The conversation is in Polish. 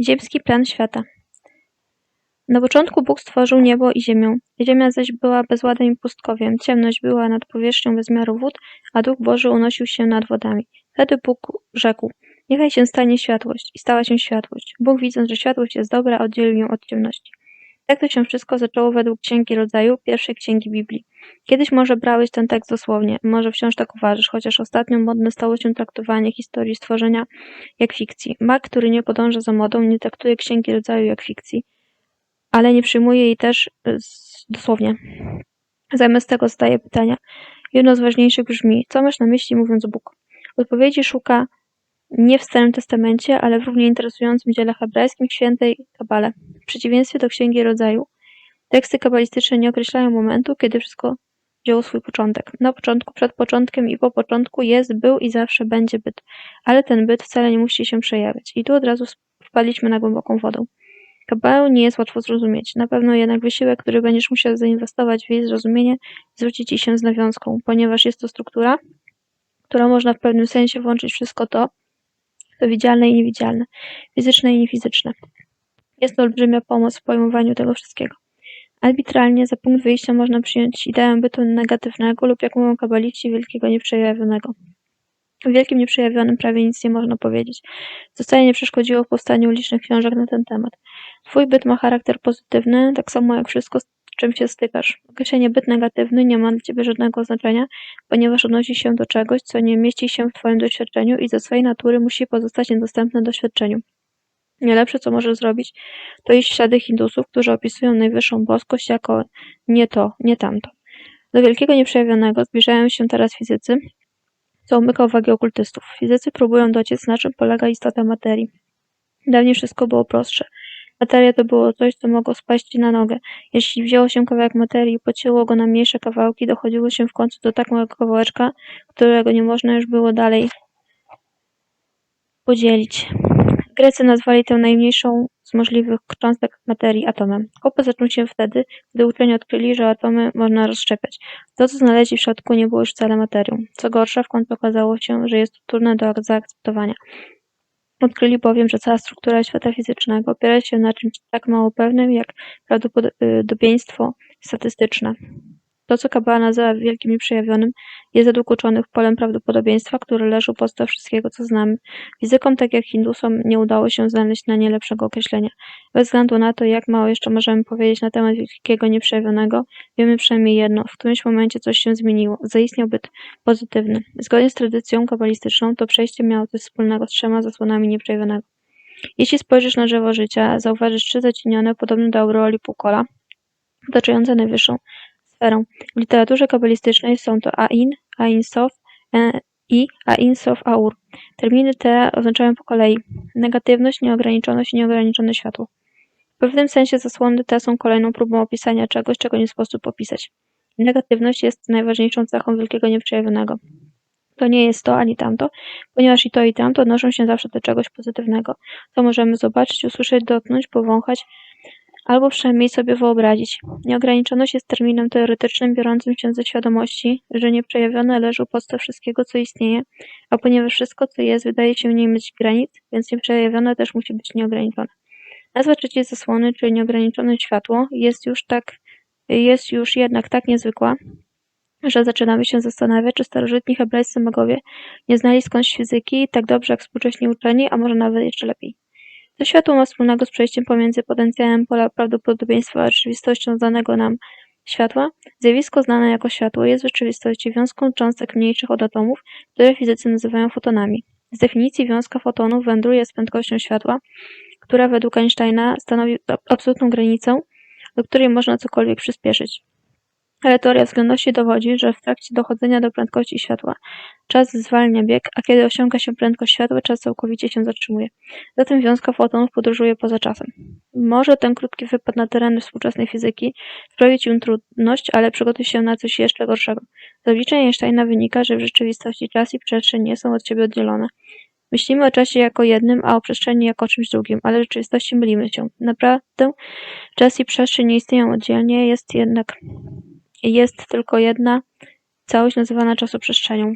Ziemski plan świata. Na początku Bóg stworzył niebo i ziemię. Ziemia zaś była bezładem i pustkowiem. Ciemność była nad powierzchnią bezmiaru wód, a Duch Boży unosił się nad wodami. Wtedy Bóg rzekł, niechaj się stanie światłość. I stała się światłość. Bóg widząc, że światłość jest dobra, oddzielił ją od ciemności. Tak to się wszystko zaczęło według Księgi Rodzaju, pierwszej księgi Biblii. Kiedyś może brałeś ten tekst dosłownie, może wciąż tak uważasz, chociaż ostatnio modne stało się traktowanie historii stworzenia jak fikcji. Mark, który nie podąża za modą, nie traktuje Księgi Rodzaju jak fikcji, ale nie przyjmuje jej też z- dosłownie. Zamiast tego zadaje pytania. Jedno z ważniejszych brzmi, co masz na myśli mówiąc Bóg? Odpowiedzi szuka nie w Starym Testamencie, ale w równie interesującym dziele hebrajskim świętej Kabale. W przeciwieństwie do Księgi Rodzaju, teksty kabalistyczne nie określają momentu, kiedy wszystko wzięło swój początek. Na początku, przed początkiem i po początku jest, był i zawsze będzie byt, ale ten byt wcale nie musi się przejawiać. I tu od razu wpadliśmy na głęboką wodę. Kabałę nie jest łatwo zrozumieć. Na pewno jednak wysiłek, który będziesz musiał zainwestować w jej zrozumienie, zwróci ci się z nawiązką, ponieważ jest to struktura, która można w pewnym sensie włączyć wszystko to, to widzialne i niewidzialne, fizyczne i niefizyczne. Jest to olbrzymia pomoc w pojmowaniu tego wszystkiego. Arbitralnie za punkt wyjścia można przyjąć ideę bytu negatywnego lub jak mówią kabaliści, wielkiego nieprzejawionego. W wielkim nieprzejawionym prawie nic nie można powiedzieć, co wcale nie przeszkodziło w powstaniu licznych książek na ten temat. Twój byt ma charakter pozytywny, tak samo jak wszystko, czym się stykasz. Określenie byt negatywny nie ma dla ciebie żadnego znaczenia, ponieważ odnosi się do czegoś, co nie mieści się w twoim doświadczeniu i ze swojej natury musi pozostać niedostępne doświadczeniu. Najlepsze, co możesz zrobić, to iść w ślady Hindusów, którzy opisują najwyższą boskość jako nie to, nie tamto. Do wielkiego nieprzejawionego zbliżają się teraz fizycy, co umyka uwagi okultystów. Fizycy próbują dociec, na czym polega istota materii. Dawniej wszystko było prostsze. Materia to było coś, co mogło spaść na nogę. Jeśli wzięło się kawałek materii i pocięło go na mniejsze kawałki, dochodziło się w końcu do tak małego kawałeczka, którego nie można już było dalej podzielić. Grecy nazwali tę najmniejszą z możliwych cząstek materii atomem. Kłopot zaczął się wtedy, gdy uczeni odkryli, że atomy można rozszczepiać. To, co znaleźli w środku, nie było już wcale materią. Co gorsza, w końcu okazało się, że jest to trudne do zaakceptowania. Odkryli bowiem, że cała struktura świata fizycznego opiera się na czymś tak mało pewnym, jak prawdopodobieństwo statystyczne. To, co Kabala nazywa wielkim i przejawionym, jest według uczonych polem prawdopodobieństwa, które leży u podstaw wszystkiego, co znamy. Fizykom, tak jak Hindusom, nie udało się znaleźć na nie lepszego określenia. Bez względu na to, jak mało jeszcze możemy powiedzieć na temat wielkiego nieprzejawionego, wiemy przynajmniej jedno. W którymś momencie coś się zmieniło. Zaistniał byt pozytywny. Zgodnie z tradycją kabalistyczną, to przejście miało coś wspólnego z trzema zasłonami nieprzejawionego. Jeśli spojrzysz na drzewo życia, zauważysz trzy zacienione, podobne do aureoli półkola, otaczające najwyższą W literaturze kabalistycznej są to Ain, Ain Sof e, i Ain Sof Aur. Terminy te oznaczają po kolei negatywność, nieograniczoność i nieograniczone światło. W pewnym sensie zasłony te są kolejną próbą opisania czegoś, czego nie sposób opisać. Negatywność jest najważniejszą cechą wielkiego nieprzejawionego. To nie jest to ani tamto, ponieważ i to i tamto odnoszą się zawsze do czegoś pozytywnego, co możemy zobaczyć, usłyszeć, dotknąć, powąchać, albo przynajmniej sobie wyobrazić. Nieograniczoność jest terminem teoretycznym biorącym się ze świadomości, że nieprzejawione leży u podstaw wszystkiego, co istnieje, a ponieważ wszystko, co jest, wydaje się nie mieć granic, więc nieprzejawione też musi być nieograniczone. Nazwa trzeciej zasłony, czyli nieograniczone światło, jest już tak, jest już jednak tak niezwykła, że zaczynamy się zastanawiać, czy starożytni hebrajscy magowie nie znali skądś fizyki tak dobrze jak współcześni uczeni, a może nawet jeszcze lepiej. Co światło ma wspólnego z przejściem pomiędzy potencjałem pola prawdopodobieństwa a rzeczywistością znanego nam światła? Zjawisko znane jako światło jest w rzeczywistości wiązką cząstek mniejszych od atomów, które fizycy nazywają fotonami. Z definicji wiązka fotonów wędruje z prędkością światła, która według Einsteina stanowi absolutną granicę, do której można cokolwiek przyspieszyć. Ale teoria względności dowodzi, że w trakcie dochodzenia do prędkości światła czas zwalnia bieg, a kiedy osiąga się prędkość światła, czas całkowicie się zatrzymuje. Zatem wiązka fotonów podróżuje poza czasem. Może ten krótki wypad na tereny współczesnej fizyki sprawić im trudność, ale przygotuj się na coś jeszcze gorszego. Z obliczeń Einsteina wynika, że w rzeczywistości czas i przestrzeń nie są od siebie oddzielone. Myślimy o czasie jako jednym, a o przestrzeni jako o czymś drugim, ale w rzeczywistości mylimy się. Naprawdę czas i przestrzeń nie istnieją oddzielnie, jest jednak jest tylko jedna całość nazywana czasoprzestrzenią.